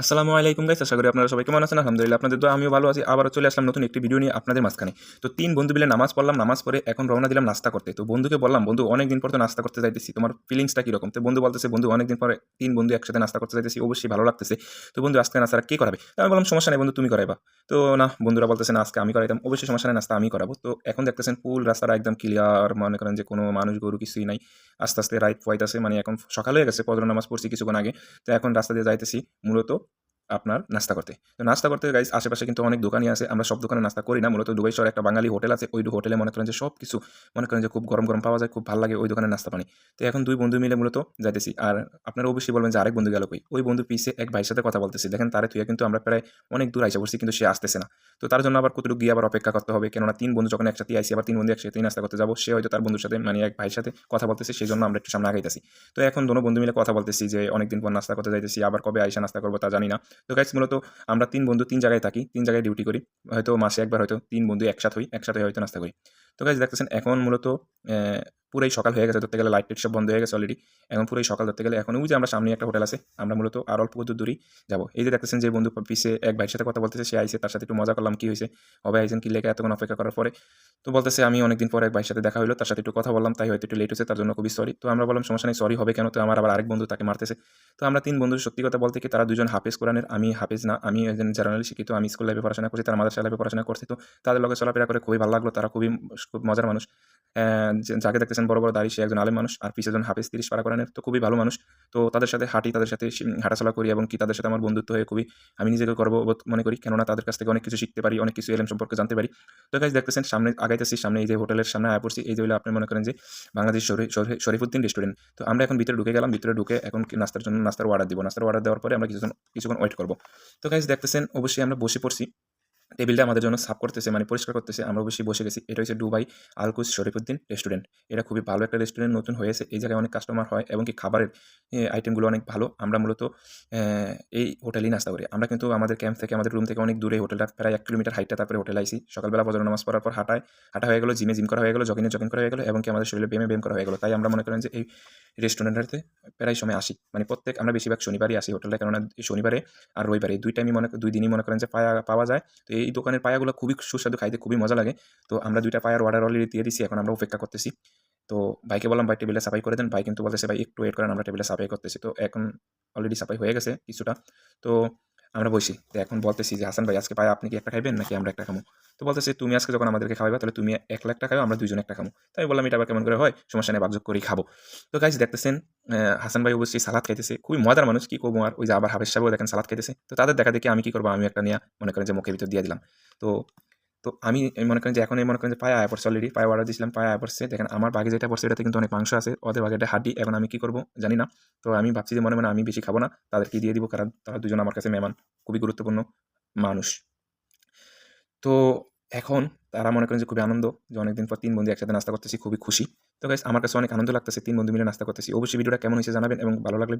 আসসালামু আলাইকুম গাইস আশা করি আপনারা সবাই কেমন আছেন? আলহামদুলিল্লাহ, আপনাদের তো আমিও ভালো আছি। আবারও চলে আসলাম নতুন একটি ভিডিও নিয়ে আপনাদের মাঝখানে। তো তিন বন্ধু মিলে নামাজ পড়লাম, নামাজ পড়ে এখন রওনা দিলাম নাস্তা করতে। তো বন্ধুকে বললাম, বন্ধু অনেক দিন পর তো নাস্তা করতে যাইতেছি। তোমার ফিলিংসটা কীরকম? তো বন্ধু বলতেছে, বন্ধু, অনেকদিন পরে তিন বন্ধু একসাথে নাস্তা করতে যাইতেছি, অবশ্যই ভালো লাগতেছে। তো বন্ধু, আজকে নাস্তাটা কে করাবে? তো আমি বললাম, সমস্যা নেই বন্ধু, তুমি করাইবা। তো না, বন্ধুরা বলতেছে, না, আজকে আমি করাইতাম। অবশ্যই সমস্যা নেই, নাস্তা আমি করাবো। তো এখন দেখতেছেন পুল রাস্তাটা একদম ক্লিয়ার মনে করেন যে কোনো মানুষ, গরু কিছুই নাই। আস্তে আস্তে রাইট পয়তাছে মানে এখন সকাল হয়ে গেছে পদর নামাজ পড়ছি কিছুক্ষণ আগে। তো এখন রাস্তা দিয়ে যাইতেছি, মূলত আপনার নাস্তা করতে। তো নাস্তা করতে গাইজ আশেপাশে কিন্তু অনেক দোকানই আছে। আমরা সব দোকানে নাস্তা করি না, মূলত দুবাই শহরে একটা বাঙালি হোটেল আছে। ওই হোটেলে মনে করেন যে সব কিছু মনে করেন যে খুব গরম গরম পাওয়া যায়, খুব ভালো লাগে ওই দোকানে নাস্তা পানি। তো এখন দুই বন্ধু মিলে মূলত যাইতেছি। আর আপনারা অবশ্যই বলবেন যে আরেক বন্ধু গেল কই? ওই বন্ধু পিসে এক ভাইয়ের সাথে কথা বলতেছি। দেখেন তারে তুই কিন্তু আমরা প্রায় অনেক দূর আইসা পড়ছি, কিন্তু সে আসতেছে না। তো তার জন্য আবার কতটুকু গিয়ে আবার অপেক্ষা করতে হবে? কেননা তিন বন্ধু যখন একসাথে আইসি, আবার তিন বন্ধু একসাথে নাস্তা করতে যাব। সে হয়তো তার বন্ধুর সাথে মানে এক ভাইয়ের সাথে কথা বলতেছে সেই জন্য আমরা একটু সামনে আগাইতেছি। তো এখন দোনো বন্ধু মিলে কথা বলতেছি যে অনেকদিন পর নাস্তা করতে যাইতেছি, আবার কবে আইসা নাস্তা করব তা জানি না। তো গাইস মূলত আমরা তিন বন্ধু তিন জায়গায় থাকি, তিন জায়গায় ডিউটি করি। হয়তো মাসে একবার, হয়তো তিন বন্ধু একসাথে হই, একসাথে হয়তো নাস্তা করি। তো গাইস দেখতেছেন, এখন মূলত পুরাই সকাল হয়ে গেছে ধরতে গেলে লাইট টাইট সব বন্ধ হয়ে গেছে অলরেডি এখন পুরাই সকাল ধরতে গেলে এখন ওই যে আমরা সামনে একটা হোটেল আছে, আমরা মূলত আর অল্প দূর দূরই যাব। এই যে দেখতেছেন যে বন্ধু পিছিয়ে এক ভাইয়ের সাথে কথা বলতেছে, সে আইসে তার সাথে একটু মজা করলাম, কী হয়েছে? হবে আইসেন, কি লেগে এতক্ষণ অপেক্ষা করার পরে। তো বলতেছে, আমি অনেকদিন পরে এক ভাইয়ের সাথে দেখা হলো তার সাথে একটু কথা বললাম, তাই হয়তো একটু লেট হয়েছে, তার জন্য খুবই সরি তো আমরা বললাম, সমস্যা নেই সরি হবে কেন? তো আমার আবার আরেক বন্ধু তাকে মারতেছে। তো আমরা তিন বন্ধু সত্যি কথা বলতে কি, তারা দুজন হাফেজ কোরআনের, আমি হাফেজ না, আমি একজন জার্নালি শিক্ষিত, আমি স্কুল লাইফে পড়াশোনা করছি, তারা মাদ্রাসা লাইফে পড়াশোনা করছি, তো তাদের লগে চলাফেরা করে খুবই ভালো লাগল, তারা খুবই, খুব মজার মানুষ। যাকে দেখতেছেন বড় বড় দাড়ি, সে একজন আলেম মানুষ, আর পিছিয়ে একজন হাফেজ, তিরিশ পারা কোরআনের, তো খুবই ভালো মানুষ। তো তাদের সাথে হাঁটি, তাদের সাথে হাঁটাচলা করি এবং কি তাদের সাথে আমার বন্ধুত্ব হয়ে খুবই আমি নিজেকে গর্ববোধ মনে করি। কেননা তাদের কাছ থেকে অনেক কিছু শিখতে পারি, অনেক কিছু এলএম সম্পর্কে জানতে পারি। তো গাইজ দেখতেছেন, সামনে আগাইতেছি, সামনে এই যে হোটেলের সামনে আয়া পড়ছি, এই যে হলো আপনি মনে করেন যে বাংলাদেশ শরী- শরী- শরীফুদ্দিন রেস্টুরেন্ট তো আমরা এখন ভিতরে ঢুকে গেলাম, ভিতরে ঢুকে এখন নাস্তার জন্য নাস্তার অর্ডার দিব। নাস্তার অর্ডার দেওয়ার পরে আমরা কিছুক্ষণ কিছুক্ষণ ওয়েট করব। তো গাইজ দেখতেছেন, অবশ্যই আমরা বসে পড়ছি। টেবিলটা আমাদের জন্য সাফ করতেছে মানে পরিষ্কার করতেছে। আমরা অবশ্যই বসে গেছি। এটা হচ্ছে দুবাই আলকুস শরীফুদ্দিন রেস্টুরেন্ট। এটা খুবই ভালো একটা রেস্টুরেন্ট, নতুন হয়েছে। এই জায়গায় অনেক কাস্টমার হয় এবং কি খাবারের আইটেমগুলো অনেক ভালো। আমরা মূলত এই হোটেলেই নাস্তা করি। আমরা কিন্তু আমাদের ক্যাম্প থেকে, আমাদের রুম থেকে অনেক দূরে হোটেলটা, প্রায় এক কিলোমিটার হাইটটা তারপরে হোটেল আইসি। সকালবেলা ফজর নামাজ পড়ার পর হাঁটায়, হাঁটা হয়ে গেলো জিমে জিম করা হয়ে গেলো জগিনে জগিং করা হয়ে গেলো এবং কি আমাদের শরীরে ব্যায়ামে ব্যায়াম করা হয়ে গেলো। তাই আমরা মনে করেন যে এই রেস্টুরেন্টটাতে প্রায় সময় আসি। মানে প্রত্যেক, আমরা বেশিরভাগ শনিবারই আসি হোটেলটা কেননা শনিবারে আর রবিবারে দুই টাইমই মনে দুই দিনই মনে করেন যে পাওয়া যায়। তো এই দোকানের পায়াগুলো খুবই সুস্বাদু, খাইতে খুবই মজা লাগে। তো আমরা দুইটা পায়ার অর্ডার অলরেডি দিয়ে দিছি, এখন আমরা অপেক্ষা করতেছি। তো ভাইকে বললাম, ভাই টেবিলে সাফাই করে দেন। ভাই কিন্তু বলতেছে, ভাই, একটু ওয়েট করেন, আমরা টেবিলে সাফাই করতেছি। তো এখন অলরেডি সাফাই হয়ে গেছে কিছুটা। তো আমরা বসি। তো এখন বলতেছি যে, হাসান ভাই, আজকে পায়া আপনি কি একটা খাইবেন নাকি আমরা একটা খামো? তো বলতেছে, তুমি আজকে যখন আমাদেরকে খাওয়াবে তাহলে তুমি এক লাখ টাকা আমরা দুজন একটা খামো। তাই বললাম, এটা আবার কেমন করে হয়? সমস্যা নেই, বাকযোগ করেই খাব। তো গাইজ দেখতেছেন হাসান ভাই অবশ্যই সালাদ খাইতেছে। খুবই মজার মানুষ, কি করব আর? ওই যে আবার হাফেজ সাহেবও দেখেন সালাদ খাইতেছে। তো তাদের দেখা দেখি আমি কি করব? আমি একটা নিয়ে মনে করেন যে মুখের ভিতর দিয়ে দিলাম। তো তো আমি মনে করেন যে এখন এই মনে করেন যে পায়ে আয়া পড়ছে অলরেডি পায়ে অর্ডার দিয়েছিলাম, পায়ে আয়া পড়ছে। দেখেন আমার বাগে যেটা পড়ছে এটাতে কিন্তু অনেক মাংস আছে, ওদের বাগে এটা হাড্ডি, এখন আমি কি করব জানি না। তো আমি ভাবছি যে মনে মনে আমি বেশি খাব না, তাদেরকে দিয়ে দিব কারণ তারা দুজন আমার কাছে মেহমান, খুবই গুরুত্বপূর্ণ মানুষ। তো এখন তারা মনে করেন যে খুবই আনন্দ যে অনেকদিন পর তিন বন্ধু একসাথে নাস্তা করতেছি, খুবই খুশি। তো গাইস আমার কাছে অনেক আনন্দ লাগতেছে, তিন বন্ধু মিলে নাস্তা করতেছি। অবশ্যই ভিডিওটা কেমন হয়েছে জানাবেন এবং ভালো লাগলে